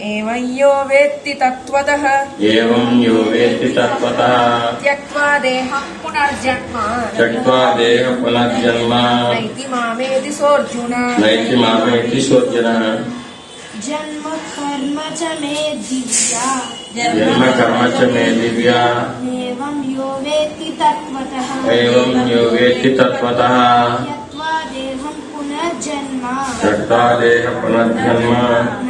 यो वेत्ति तत्त्वतः। एवं यो वेत्ति तत्त्वतः। त्यक्त्वा देहं पुनर्जन्म त्यक्त्वा देह पुनर्जन्म नैति मामेति सोऽर्जुन। नैति मामेति सोऽर्जुन। जन्म कर्म च मे दिव्या। जन्म कर्म च मे दिव्या। एवं यो वेत्ति तत्त्वतः। एवं यो वेत्ति तत्त्वतः। त्यक्त्वा देहं पुनर्जन्म। त्यक्त्वा देह पुनर्जन्म।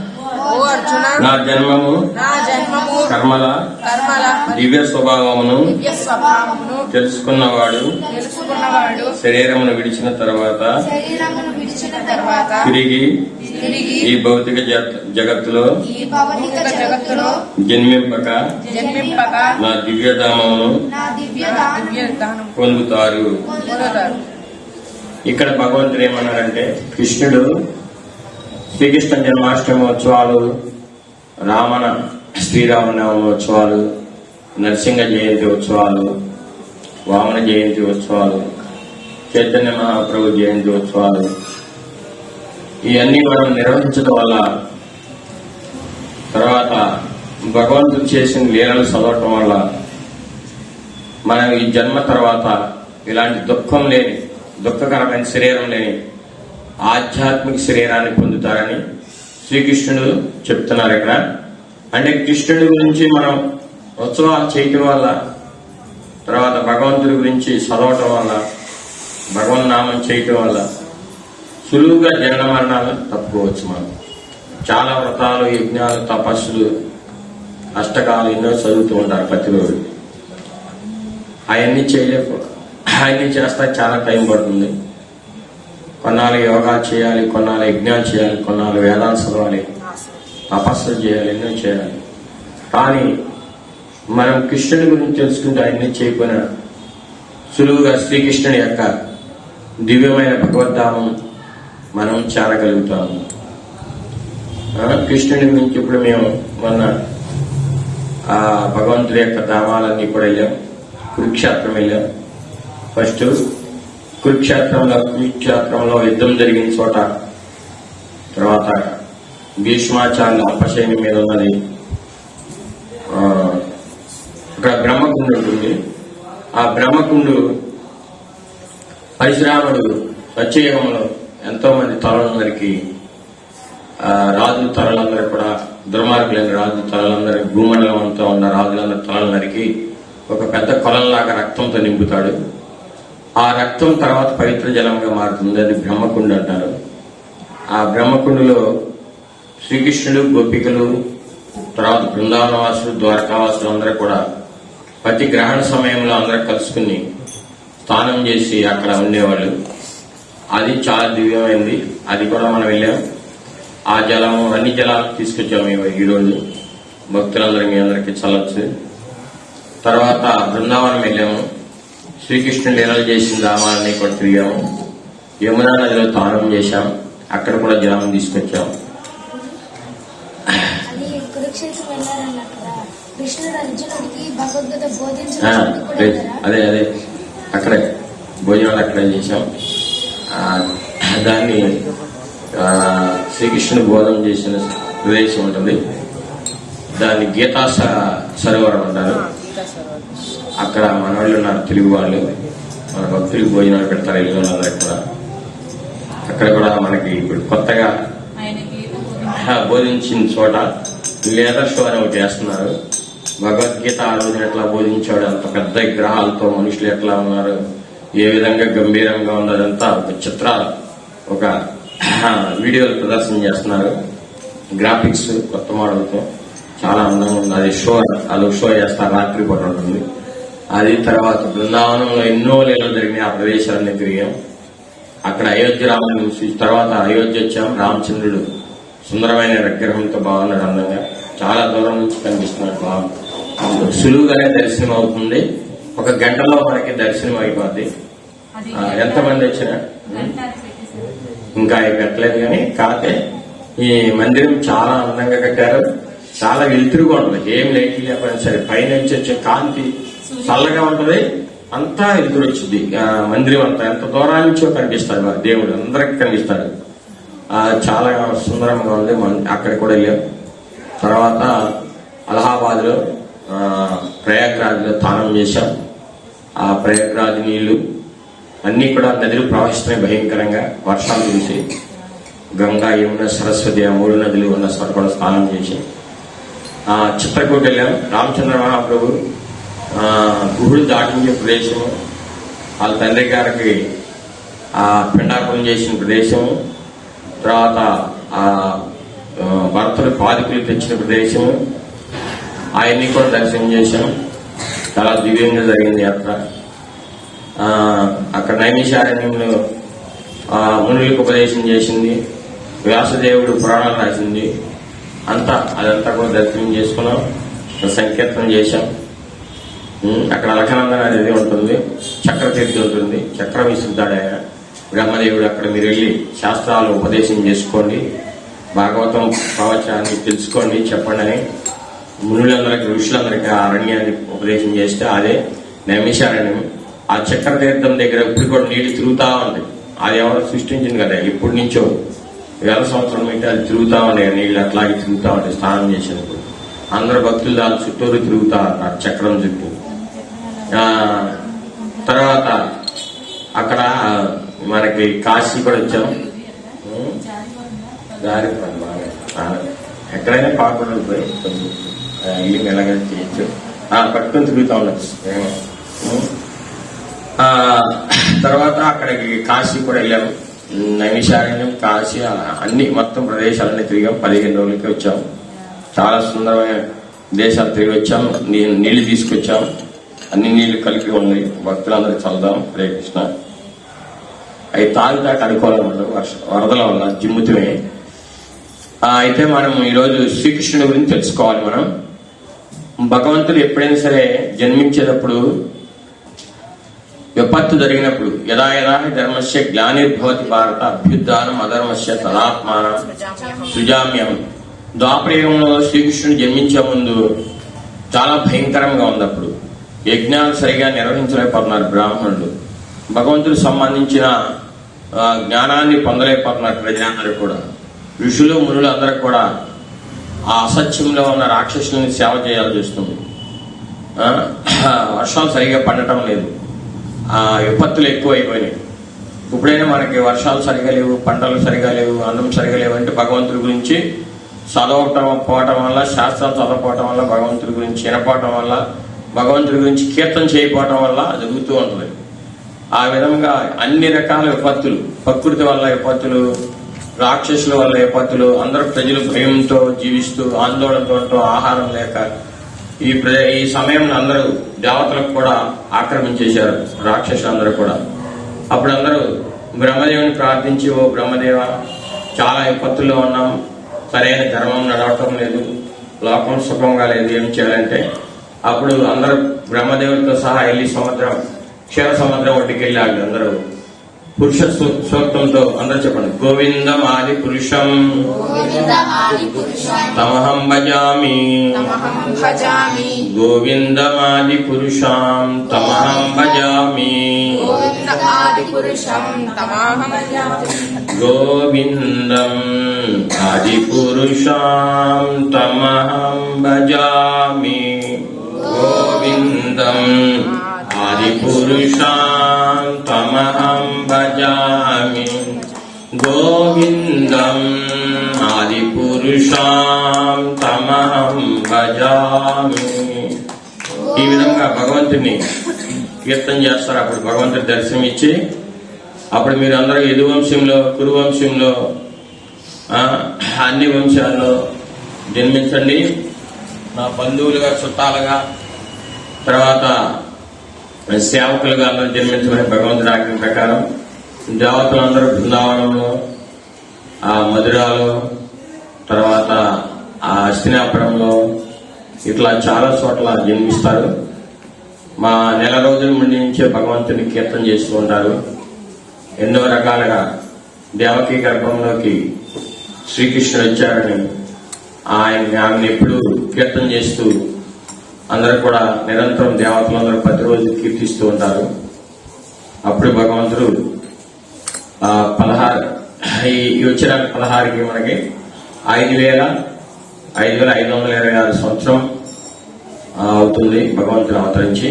నా జన్మము నా జన్మము కర్మల కర్మల దివ్య స్వభావమును తెలుసుకున్నవాడు తెలుసుకున్నవాడు శరీరమును విడిచిన తర్వాత శరీరమును విడిచిన తర్వాత తిరిగి తిరిగి ఈ భౌతిక జగత్- జగత్తులో ఈ భౌతిక జగత్తులో జన్మింపక జన్మింపక నా దివ్యధామమును పొందుతారు. ఇక్కడ భగవంతుడు ఏమన్నారంటే కృష్ణుడు శ్రీకృష్ణ జన్మాష్టమోత్సవాలు రామణ శ్రీరామనవమి ఉత్సవాలు నరసింహ జయంతి ఉత్సవాలు వామన జయంతి ఉత్సవాలు చైతన్య మహాప్రభు జయంతి ఉత్సవాలు. ఇవన్నీ మనం నిర్వహించడం వల్ల తర్వాత భగవంతుడు చేసిన లీలలు చదవటం వల్ల మనం ఈ జన్మ తర్వాత ఇలాంటి దుఃఖం లేని దుఃఖకరమైన శరీరం లేని ఆధ్యాత్మిక శరీరాన్ని పొందుతారని శ్రీకృష్ణుడు చెప్తున్నారు ఇక్కడ. అంటే కృష్ణుడి గురించి మనం ఉత్సవాలు చేయటం వల్ల తర్వాత భగవంతుడి గురించి చదవటం వల్ల భగవన్ నామం చేయటం వల్ల సులువుగా జనన మరణాలు తప్పుకోవచ్చు మనం. చాలా వ్రతాలు యజ్ఞాలు తపస్సులు అష్టకాలు ఎన్నో చదువుతూ ఉంటారు ప్రతిరోజు. అవన్నీ చేయలేక అవన్నీ చేస్తా చాలా టైం పడుతుంది. కొన్నాళ్ళు యోగా చేయాలి కొన్నాళ్ళు యజ్ఞాలు చేయాలి కొన్నాళ్ళు వేదాలు చదవాలి. తపస్సు చేయాలి ఎన్నో చేయాలి. కానీ మనం కృష్ణుడి గురించి తెలుసుకుంటే అవన్నీ చేయకపోయినా సులువుగా శ్రీకృష్ణుడి యొక్క దివ్యమైన భగవద్ధామం మనం చేరగలుగుతాము కృష్ణుని కృష్ణుడి గురించి ఇప్పుడు మేము మొన్న ఆ భగవంతుడి యొక్క ధామాలన్నీ కూడా వెళ్ళాం. కురుక్షేత్రం వెళ్ళాం. ఫస్ట్ కురుక్షేత్రంలో కురుక్షేత్రంలో యుద్ధం జరిగిన చోట తర్వాత భీష్మాచార్య అప్పశైని మీద ఉన్నది. ఒక బ్రహ్మకుండు ఉంటుంది. ఆ బ్రహ్మకుండు పరశురాముడు సత్యయుగంలో ఎంతో మంది తలలందరికీ రాజు రాజుల తలలందరూ కూడా దుర్మార్గులైన రాజు తలలందరి భూమండలం అంతా ఉన్న రాజులందరి తలలందరికీ ఒక పెద్ద కొలంలాగా రక్తంతో నింపుతాడు. ఆ రక్తం తర్వాత పవిత్ర జలంగా మారుతుంది అది బ్రహ్మకుండు అంటారు. ఆ బ్రహ్మకుండులో శ్రీకృష్ణుడు గోపికలు తర్వాత బృందావనవాసులు ద్వారకావాసులు అందరూ కూడా ప్రతి గ్రహణ సమయంలో అందరూ కలుసుకుని స్నానం చేసి అక్కడ ఉండేవాళ్ళు. అది చాలా దివ్యమైంది. అది కూడా మనం వెళ్ళాం. ఆ జలము అన్ని జలాలు తీసుకొచ్చాము మేము ఈ రోజు భక్తులందరూ మీ అందరికీ చల్లొచ్చు. తర్వాత బృందావనం వెళ్ళాము. శ్రీకృష్ణుడు లీలలు చేసిన రామాలని కూడా తిరిగాము. యమునా నదిలో తానం చేశాం. అక్కడ కూడా జలం తీసుకొచ్చాము అది అదే అక్కడే భోజనాలు అక్కడే చేశాం. దాన్ని శ్రీకృష్ణుడు బోధన చేసిన ప్రదేశం ఉంటుంది. దాన్ని గీతా సరోవరం అంటారు. అక్కడ మనవాళ్ళు ఉన్నారు తెలుగు వాళ్ళు. మన భక్తులకు భోజనాలు పెడతారు ఇల్లు వాళ్ళందరికీ కూడా. అక్కడ కూడా మనకి ఇప్పుడు కొత్తగా బోధించిన చోట లేదర్ షో అని ఒకటి వేస్తున్నారు భగవద్గీత ఆ రోజున ఎట్లా బోధించాడు అంత పెద్ద విగ్రహాలతో మనుషులు ఎట్లా ఉన్నారు ఏ విధంగా గంభీరంగా ఉన్నదంతా ఒక చిత్రాలు ఒక వీడియోలు ప్రదర్శన చేస్తున్నారు. గ్రాఫిక్స్ కొత్త మోడల్తో. చాలా అందంగా ఉంది. అది షో అది షో చేస్తారు రాత్రి పూట ఉంటుంది. అది తర్వాత బృందావనంలో ఎన్నో లీలలు జరిగినాయి ఆ ప్రదేశాలన్నీ తిరిగాం. అక్కడ అయోధ్య రాముని చూసి తర్వాత అయోధ్య వచ్చాం. రామచంద్రుడు సుందరమైన విగ్రహంతో బాగున్నాడు అందంగా. చాలా దూరం నుంచి కనిపిస్తున్నాడు బాగుంది సులువుగానే దర్శనం అవుతుంది. ఒక గంటలో మనకి దర్శనం అయిపోద్ది. ఎంతమంది వచ్చినా. ఇంకా అవి పెట్టలేదు కానీ కాకపోతే ఈ మందిరం చాలా అందంగా కట్టారు. చాలా వెలుతురుగా ఉంటుంది. ఏం లైట్లు లేకపోయినా సరే పైనుంచి వచ్చే కాంతి చల్లగా ఉంటది. అంతా ఎదురు వచ్చింది. మందిరం అంతా ఎంత దూరం నుంచో కనిపిస్తాడు మరి దేవుడు. అందరికి కనిపిస్తాడు. చాలా సుందరంగా ఉంది. అక్కడ కూడా వెళ్ళాం. తర్వాత అలహాబాద్లో ప్రయాగ్రాజ్ తానం చేశాం. ఆ ప్రయాగ్రాజ్ నీళ్ళు అన్ని కూడా నదులు ప్రవహిస్తున్నాయి భయంకరంగా. వర్షాలు చూసి గంగా యమున సరస్వతి ఆ మూడు నదులు ఉన్న చోట కూడా స్నానం చేసి. చిత్రకూట వెళ్ళాం. రామచంద్ర మహాప్రభు గుహుడు దాటించే ప్రదేశము వాళ్ళ తండ్రి గారికి ఆ పిండాకులం చేసిన ప్రదేశము తర్వాత ఆ భర్తలు పాదుకులు తెచ్చిన ప్రదేశము. ఆయన్ని కూడా దర్శనం చేశాం. చాలా దివ్యంగా జరిగింది యాత్ర. అక్కడ నైమిషారణ్యంలో ఆ, మునులకు ఉపదేశం చేసింది. వ్యాసదేవుడు పురాణాలు రాసింది. అంతా అదంతా కూడా దర్శనం చేసుకున్నాం. సంకీర్తనం చేశాం. అక్కడ అలకనందన అనేది ఉంటుంది చక్ర తీర్థి ఉంటుంది చక్రం ఇస్తుంటాడు ఆయన బ్రహ్మదేవుడు అక్కడ మీరు వెళ్ళి శాస్త్రాలు ఉపదేశం చేసుకోండి భాగవతం ప్రవచనాన్ని తెలుసుకోండి చెప్పండి అని మునులందరికీ ఋషులందరికీ ఆ అరణ్యాన్ని ఉపదేశం చేస్తే అదే నైమిషారణ్యం. ఆ చక్ర తీర్థం దగ్గర ఇప్పుడు కూడా నీళ్ళు తిరుగుతా ఉంది. అది ఎవరో సృష్టించింది కదా ఇప్పుడు నుంచో. వేల సంవత్సరం అయితే అది తిరుగుతా ఉండే నీళ్ళు అట్లాగే తిరుగుతూ ఉంటాయి స్నానం చేసినప్పుడు అందరు భక్తులు దాని చుట్టూరు తిరుగుతా ఉంటారు చక్రం చుట్టూ. తర్వాత అక్కడ మనకి కాశీ కూడా వచ్చాం. దారి బాగా. ఎక్కడైనా పాకూడదు పోయి కొంచెం ఆ, ఇల్లు చేయొచ్చు పట్టుకొని తిరుగుతా ఉండొచ్చు. తర్వాత అక్కడికి కాశీ కూడా వెళ్ళాము నైమిషారణ్యం కాశీ అన్ని మొత్తం ప్రదేశాలన్నీ తిరిగాం. పదిహేను రోజులకి వచ్చాం. చాలా సుందరమైన దేశాలు తిరిగి వచ్చాం. నీళ్ళు తీసుకొచ్చాము తీసుకొచ్చాం. అన్ని నీళ్ళు కలిపి ఉన్నాయి. భక్తులందరూ చల్దాం హరే కృష్ణ. అవి తాగుతాక అనుకోవాలన్నమాట వర్ష వరదల వల్ల జిమ్ముతమే అయితే మనం ఈరోజు శ్రీకృష్ణుడి గురించి తెలుసుకోవాలి మనం. భగవంతుడు ఎప్పుడైనా సరే జన్మించేటప్పుడు విపత్తు జరిగినప్పుడు యదా యదా ధర్మస్య గ్లానిర్భవతి భారత అభ్యుద్ధానం అధర్మస్య తదాత్మానం సుజామ్యం ద్వాపరయుగంలో శ్రీకృష్ణుడు జన్మించే ముందు చాలా భయంకరంగా ఉంది అప్పుడు. యజ్ఞాలు సరిగా నిర్వహించలేకపోతున్నారు బ్రాహ్మణులు. భగవంతుడు సంబంధించిన జ్ఞానాన్ని పొందలేకపోతున్నారు ప్రజలందరూ కూడా. ఋషులు మునులు అందరూ కూడా ఆ అసత్యంలో ఉన్న రాక్షసుల్ని సేవ చేయాల్సి వస్తుంది. వర్షాలు సరిగా పండటం లేదు. ఆ విపత్తులు ఎక్కువ అయిపోయినాయి ఇప్పుడైనా మనకి వర్షాలు సరిగా లేవు పంటలు సరిగా లేవు అన్నం సరిగా లేవు అంటే భగవంతుడి గురించి చదవటం పోవటం వల్ల శాస్త్రాలు చదవకపోవటం వల్ల భగవంతుడి గురించి వినపోవటం వల్ల భగవంతుడి గురించి కీర్తన చేయకపోవటం వల్ల జరుగుతూ ఉంటుంది. ఆ విధంగా అన్ని రకాల విపత్తులు ప్రకృతి వల్ల విపత్తులు రాక్షసుల వల్ల విపత్తులు అందరూ ప్రజలు భయంతో జీవిస్తూ ఆందోళనతో ఆహారం లేక ఈ ప్ర- ఈ సమయంలో అందరూ దేవతలకు కూడా ఆక్రమించేశారు రాక్షసులందరూ కూడా. అప్పుడు అందరూ బ్రహ్మదేవుని ప్రార్థించి ఓ బ్రహ్మదేవ చాలా విపత్తుల్లో ఉన్నాం. సరైన ధర్మం నడవటం లేదు. లోకం సుఖంగా లేదు. ఏం చేయాలంటే అప్పుడు అందరూ బ్రహ్మదేవుడితో సహా వెళ్ళి సముద్రం క్షీర సముద్రం ఒడ్డుకి వెళ్ళాడు అందరూ. పురుష సూక్తంతో అందరూ చెప్పండి. గోవిందం ఆది పురుషం. తమహం భజామి. గోవిందమాది పురుషాం. తమహం భజామి. గోవింద ఆది పురుషం. తమాహం భజామి. గోవిందం ఆది పురుషాం తమహం భజామి. గోవిందం. ఆది పురుషాం భజామి. ఈ విధంగా భగవంతుని కీర్తన చేస్తారు. అప్పుడు భగవంతుడి దర్శనం ఇచ్చి అప్పుడు మీరు అందరూ యదువంశంలో కురువంశంలో అన్ని వంశాల్లో జన్మించండి. నా బంధువులుగా చుట్టాలుగా తర్వాత సేవకులుగా అందరూ జన్మించమని భగవంతుడు ఆజ్ఞ ప్రకారం దేవతలందరూ బృందావనంలో ఆ మధురాలో తర్వాత ఆ హస్తినాపురంలో ఇట్లా చాలా చోట్ల జన్మిస్తారు. మా నెల రోజుల ముందు నుంచే భగవంతుని కీర్తన చేస్తూ ఉంటారు. ఎన్నో రకాలుగా దేవకి గర్భంలోకి శ్రీకృష్ణుడు వచ్చారని ఆయన ఆమెను ఎప్పుడు కీర్తన చేస్తూ అందరూ కూడా నిరంతరం దేవతలందరూ ప్రతిరోజు కీర్తిస్తూ ఉంటారు. అప్పుడు భగవంతుడు ఆ పదహారు ఈ వచ్చిన పదహారుకి మనకి ఐదు వేల ఐదు వేల ఐదు వందల ఇరవై ఆరు సంవత్సరం అవుతుంది భగవంతుడు అవతరించి.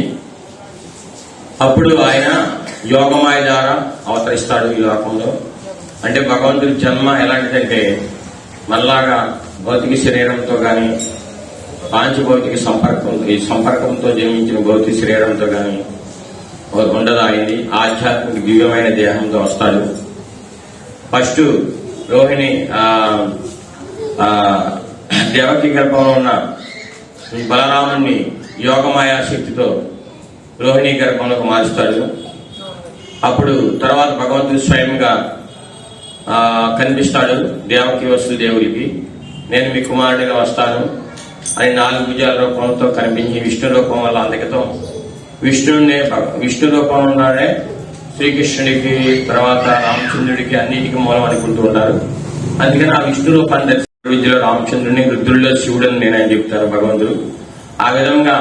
అప్పుడు ఆయన యోగమాయ ద్వారా అవతరిస్తాడు ఈ లోకంలో. అంటే భగవంతుడి జన్మ ఎలాంటిదంటే మనలాగా భౌతిక శరీరంతో కానీ పాంచభౌతిక సంపర్కం ఈ సంపర్కంతో జన్మించిన భౌతిక శరీరంతో కానీ ఉండదు ఆయనది ఆధ్యాత్మిక దివ్యమైన దేహంతో వస్తాడు. ఫస్ట్ రోహిణి దేవకి గర్భంలో ఉన్న ఈ బలరాముని యోగమాయా శక్తితో రోహిణి గర్భంలోకి మారుస్తాడు. అప్పుడు తర్వాత భగవంతుడు స్వయంగా కనిపిస్తాడు దేవకి వస్తు దేవుడికి నేను మీ కుమారుడిగా వస్తాను. అని నాలుగు భుజాల రూపంతో కనిపించి విష్ణు రూపం వల్ల అందుకతో విష్ణునే విష్ణు రూపం ఉన్నాడే. శ్రీకృష్ణుడికి తర్వాత రామచంద్రుడికి అన్నిటికీ మూలం అనుకుంటూ ఉంటారు. అందుకని ఆ విష్ణు రూపాన్ని దర్శించిన విద్యలో రామచంద్రుడిని వృద్ధుల్లో శివుడని నేను ఆయన చెప్తాను భగవంతుడు. ఆ విధంగా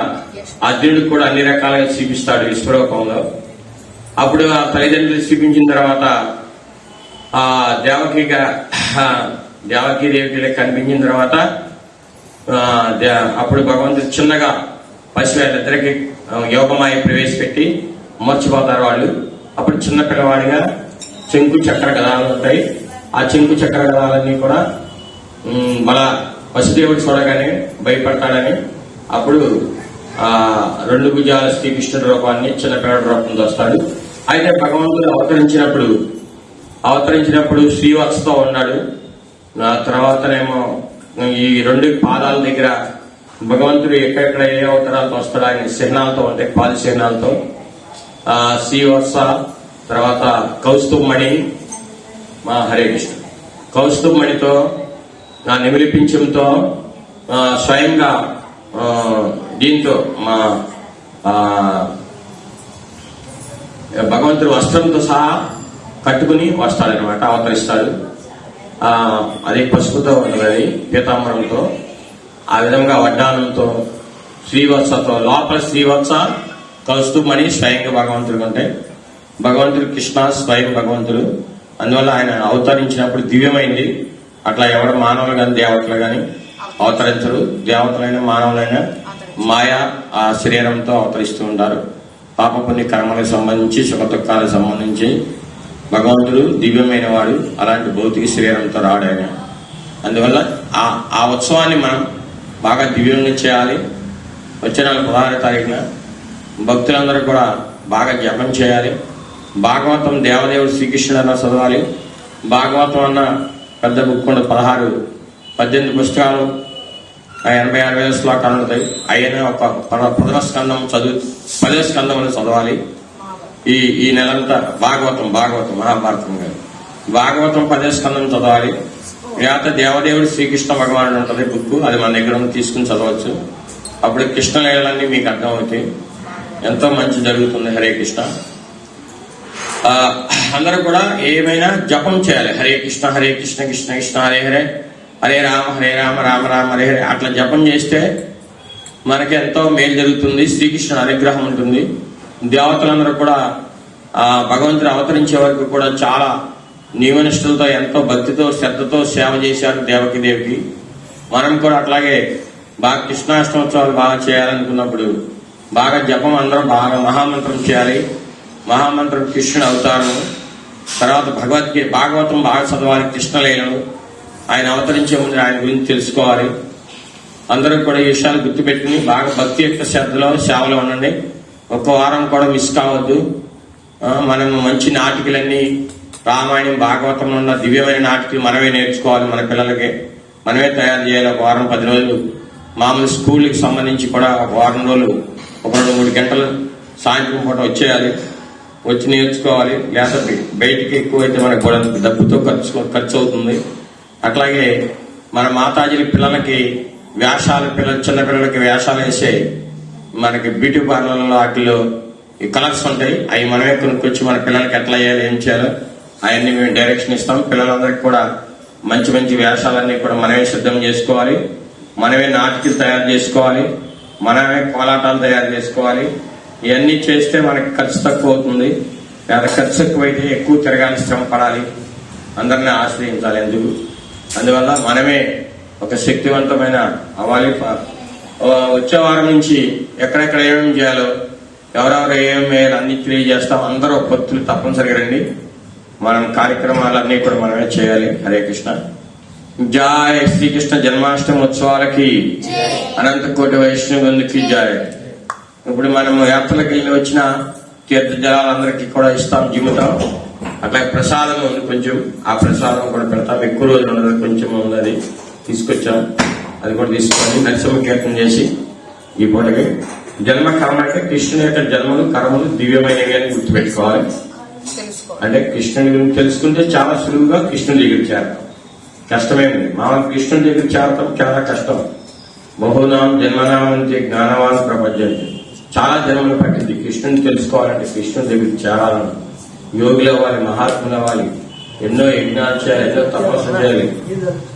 అర్జునుడు కూడా అన్ని రకాలుగా చూపిస్తాడు విశ్వరూపంలో అప్పుడు ఆ తల్లిదండ్రులు చూపించిన తర్వాత ఆ దేవకిగా దేవకి దేవికి కనిపించిన తర్వాత అప్పుడు భగవంతుడు చిన్నగా పసివాళ్ళిద్దరికి యోగమాయ ప్రవేశపెట్టి మర్చిపోతారు వాళ్ళు. అప్పుడు చిన్న పిల్లవాడిగా చెంకు చక్ర గదాలు ఉంటాయి. ఆ చెంకు చక్ర గదాలన్నీ కూడా ఉమ్, మళ్ళా వసుదేవుడు చూడగానే భయపడతాడని అప్పుడు ఆ రెండు భుజాల శ్రీకృష్ణుడి రూపాన్ని చిన్న పిల్లడి రూపంతో వస్తాడు అయితే భగవంతుడు అవతరించినప్పుడు అవతరించినప్పుడు శ్రీవత్సతో ఉన్నాడు. తర్వాతనేమో ఈ రెండు పాదాల దగ్గర భగవంతుడు ఎక్కడెక్కడ ఏ అవతారాలతో వస్తాడు ఆయన చిహ్నాలతో ఉంటాయి పాద చిహ్నాలతో ఆ శ్రీవత్స తర్వాత కౌస్తుమణి మా హరే కృష్ణ. కౌస్తుమణితో నా నిమిలిపించంతో స్వయంగా దీంతో మా భగవంతుడు వస్త్రంతో సహా కట్టుకుని వస్తాడనమాట అవతరిస్తాడు. అదే పసుపుతో ఉంటుంది పీతాంబరంతో ఆ విధంగా వడ్డానంతో శ్రీవత్సతో లోపల శ్రీవత్స కౌస్తుమణి స్వయంగా భగవంతుడు ఉంటాయి భగవంతుడు కృష్ణ స్వయం భగవంతుడు. అందువల్ల ఆయన అవతరించినప్పుడు దివ్యమైంది. అట్లా ఎవరు మానవులు కానీ దేవతలు కానీ అవతరించరు. దేవతలైన మానవులైన మాయా ఆ శరీరంతో అవతరిస్తూ ఉంటారు. పాప పుణ్య కర్మలకు సంబంధించి సుఖ దుఃఖాలకు సంబంధించి భగవంతుడు దివ్యమైన వాడు అలాంటి భౌతిక శరీరంతో రాడాయన అందువల్ల ఆ ఆ ఉత్సవాన్ని మనం బాగా దివ్యంగా చేయాలి. వచ్చే నెల పదహారు తారీఖున భక్తులందరూ కూడా బాగా జపం చేయాలి. భాగవతం దేవదేవుడు శ్రీకృష్ణుడన్న చదవాలి. భాగవతం అన్న పెద్ద బుక్ ఉండదు పదహారు పద్దెనిమిది పుస్తకాలు ఎనభై ఆరు వేల శ్లోకాలు ఉంటాయి. అయినా ఒక పద- పదవ స్కందం చదువు పదవ స్కందం అని చదవాలి. ఈ ఈ నెలంతా భాగవతం భాగవతం మహాభారతం గారు. భాగవతం పదే స్కందం చదవాలి. లేకపోతే దేవదేవుడు శ్రీకృష్ణ భగవానుడు ఉంటుంది బుక్ అది మన దగ్గర తీసుకుని చదవచ్చు. అప్పుడు కృష్ణలీలన్నీ మీకు అర్థమవుతాయి. ఎంతో మంచి జరుగుతుంది హరే కృష్ణ. అందరూ కూడా ఏమైనా జపం చేయాలి. హరే కృష్ణ హరే కృష్ణ కృష్ణ కృష్ణ హరే హరే. హరే రామ హరే రామ రామ రామ హరే హరే. అట్లా జపం చేస్తే మనకి ఎంతో మేలు జరుగుతుంది. శ్రీకృష్ణ అనుగ్రహం ఉంటుంది. దేవతలందరూ కూడా ఆ భగవంతుడు అవతరించే వరకు కూడా చాలా నియమనిష్టలతో ఎంతో భక్తితో శ్రద్ధతో సేవ చేశారు దేవకి దేవికి మనం కూడా అట్లాగే బాగా కృష్ణాష్టమోత్సవాలు బాగా చేయాలనుకున్నప్పుడు బాగా జపం అందరం బాగా మహామంత్రం చేయాలి. మహామంత్రం కృష్ణుడు అవతారం తర్వాత భగవద్గీత భాగవతం బాగా చదవాలి కృష్ణలీలను ఆయన అవతరించే ముందు ఆయన గురించి తెలుసుకోవాలి. అందరూ కూడా ఈ విషయాలు గుర్తుపెట్టుకుని బాగా భక్తి యొక్క శ్రద్ధలో సేవలో ఉండండి. ఒక్క వారం కూడా మిస్ కావద్దు. మనం మంచి నాటికలన్నీ రామాయణం భాగవతంలో ఉన్న దివ్యమైన నాటికలు మనమే నేర్చుకోవాలి మన పిల్లలకి. మనమే తయారు చేయాలి ఒక వారం పది రోజులు. మామూలు స్కూల్కి సంబంధించి కూడా ఒక వారం రోజులు ఒక రెండు మూడు గంటలు సాయంత్రం పూట వచ్చేయాలి. వచ్చి నేర్చుకోవాలి. లేకపోతే బయటికి ఎక్కువైతే మనకు కూడా డబ్బుతో ఖర్చు ఖర్చు అవుతుంది. అట్లాగే మన మాతాజీ పిల్లలకి వేషాలు పిల్లలు చిన్న పిల్లలకి వేషాలు వేసే మనకి బ్యూటీ పార్లర్లో వాటిలో ఈ కలర్స్ ఉంటాయి. అవి మనమే కొనుక్కొచ్చి మన పిల్లలకి ఎట్లా అయ్యాలి ఏం చేయాలో అవన్నీ మేము డైరెక్షన్ ఇస్తాం. పిల్లలందరికీ కూడా మంచి మంచి వేషాలన్నీ కూడా మనమే సిద్ధం చేసుకోవాలి. మనమే నాటికలు తయారు చేసుకోవాలి. మనమే కోలాటాలు తయారు చేసుకోవాలి. ఇవన్నీ చేస్తే మనకి ఖర్చు తక్కువ అవుతుంది. లేదా ఖర్చు ఎక్కువైతే ఎక్కువ తిరగాలి శ్రమ పడాలి. అందరిని ఆశ్రయించాలి ఎందుకు? అందువల్ల మనమే ఒక శక్తివంతమైన అవాలి వచ్చే వారం నుంచి ఎక్కడెక్కడ ఏమేమి చేయాలో ఎవరెవరు ఏమేమి వేయాలో అన్ని తెలియజేస్తాం. అందరూ భక్తులు తప్పనిసరిగా రండి. మనం కార్యక్రమాలన్నీ కూడా మనమే చేయాలి. హరే కృష్ణ. జాయ్ శ్రీకృష్ణ జన్మాష్టమి ఉత్సవాలకి అనంత కోటి వైష్ణవులకి జాయ్ ఇప్పుడు మనం యాత్రలకు వెళ్ళి వచ్చిన తీర్థ జలాలందరికీ కూడా ఇస్తాం జిమ్ముతాం. అట్లా ప్రసాదం ఉంది కొంచెం. ఆ ప్రసాదం కూడా పెడతాం. ఎక్కువ రోజులు ఉండదు కొంచెం ఉంది అది తీసుకొచ్చాం. అది కూడా తీసుకొని నరసింహ కీర్తన చేసి ఈ పూటకి జన్మ కర్మ అంటే కృష్ణుని యొక్క జన్మలు కర్మలు దివ్యమైనవి అని గుర్తుపెట్టుకోవాలి. అంటే కృష్ణుని గురించి తెలుసుకుంటే చాలా సులువుగా కృష్ణుని దగ్గర చేరతాం. కష్టమేమిటి మామూలు కృష్ణుని దగ్గర చేరటం చాలా కష్టం. బహునాం జన్మనామంతే జ్ఞానవాన్ ప్రపంచం చాలా జన్మలు పట్టింది. కృష్ణుని తెలుసుకోవాలంటే కృష్ణుని దగ్గర చేరాలని యోగులు అవ్వాలి మహాత్ములు అవ్వాలి ఎన్నో యజ్ఞాలు ఎన్నో తపస్సు చేయాలి.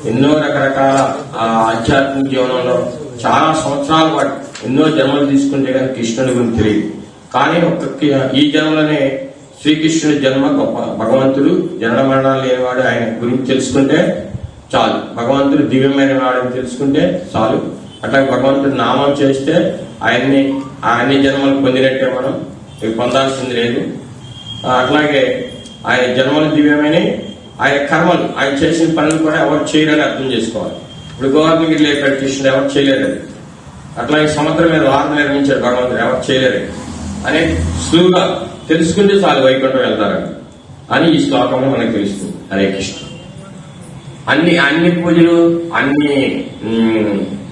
ఎన్నో రకరకాల ఆధ్యాత్మిక జీవనంలో చాలా సంవత్సరాలు పాటు ఎన్నో జన్మలు తీసుకుంటే కానీ కృష్ణుని గురించి తెలియదు. కానీ ఒక్క ఈ జన్మలోనే శ్రీకృష్ణుడి జన్మ గొప్ప భగవంతుడు జనన మరణాలు లేనివాడు ఆయన గురించి తెలుసుకుంటే చాలు. భగవంతుడు దివ్యమైన వాడని తెలుసుకుంటే చాలు. అట్లా భగవంతుడు నామం చేస్తే ఆయన్ని ఆ అన్ని జన్మలు పొందినట్టే మనం పొందాల్సింది లేదు. అట్లాగే ఆయన జన్మలు దివ్యమైన ఆయన కర్మలు ఆయన చేసిన పనులు కూడా ఎవరు చేయరని అర్థం చేసుకోవాలి. ఇప్పుడు గోవర్ధనగిరి లేపాడు కృష్ణుడు ఎవరు చేయలేరు. అట్లాగే సముద్రం మీద వారం నిర్మించాడు భగవంతుడు ఎవరు చేయలేరు. అని సులువుగా తెలుసుకుంటే చాలు వైకుంఠం వెళ్తారని. అని ఈ శ్లోకంలో మనకు తెలుస్తుంది. హరే కృష్ణ. అన్ని అన్ని పూజలు అన్ని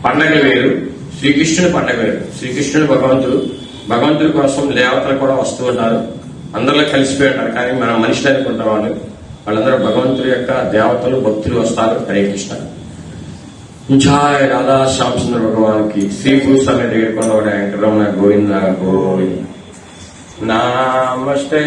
పండగ వేరు. శ్రీకృష్ణుని పండగ వేరు. శ్రీకృష్ణుడు భగవంతుడు. భగవంతుడి కోసం దేవతలు కూడా వస్తూ ఉంటారు అందరిలో కలిసిపోయి కానీ మనం మనిషి అనుకుంటాం వాళ్ళు వాళ్ళందరూ భగవంతుడి యొక్క దేవతలు భక్తులు వస్తారు. హరే కృష్ణ. జాయ్ రాధా శ్యామచంద్ర సుందర భగవాన్కి శ్రీ భూస్వామి దగ్గర కొండ వెంకటరమణ గోవింద గోవింద. నమస్తే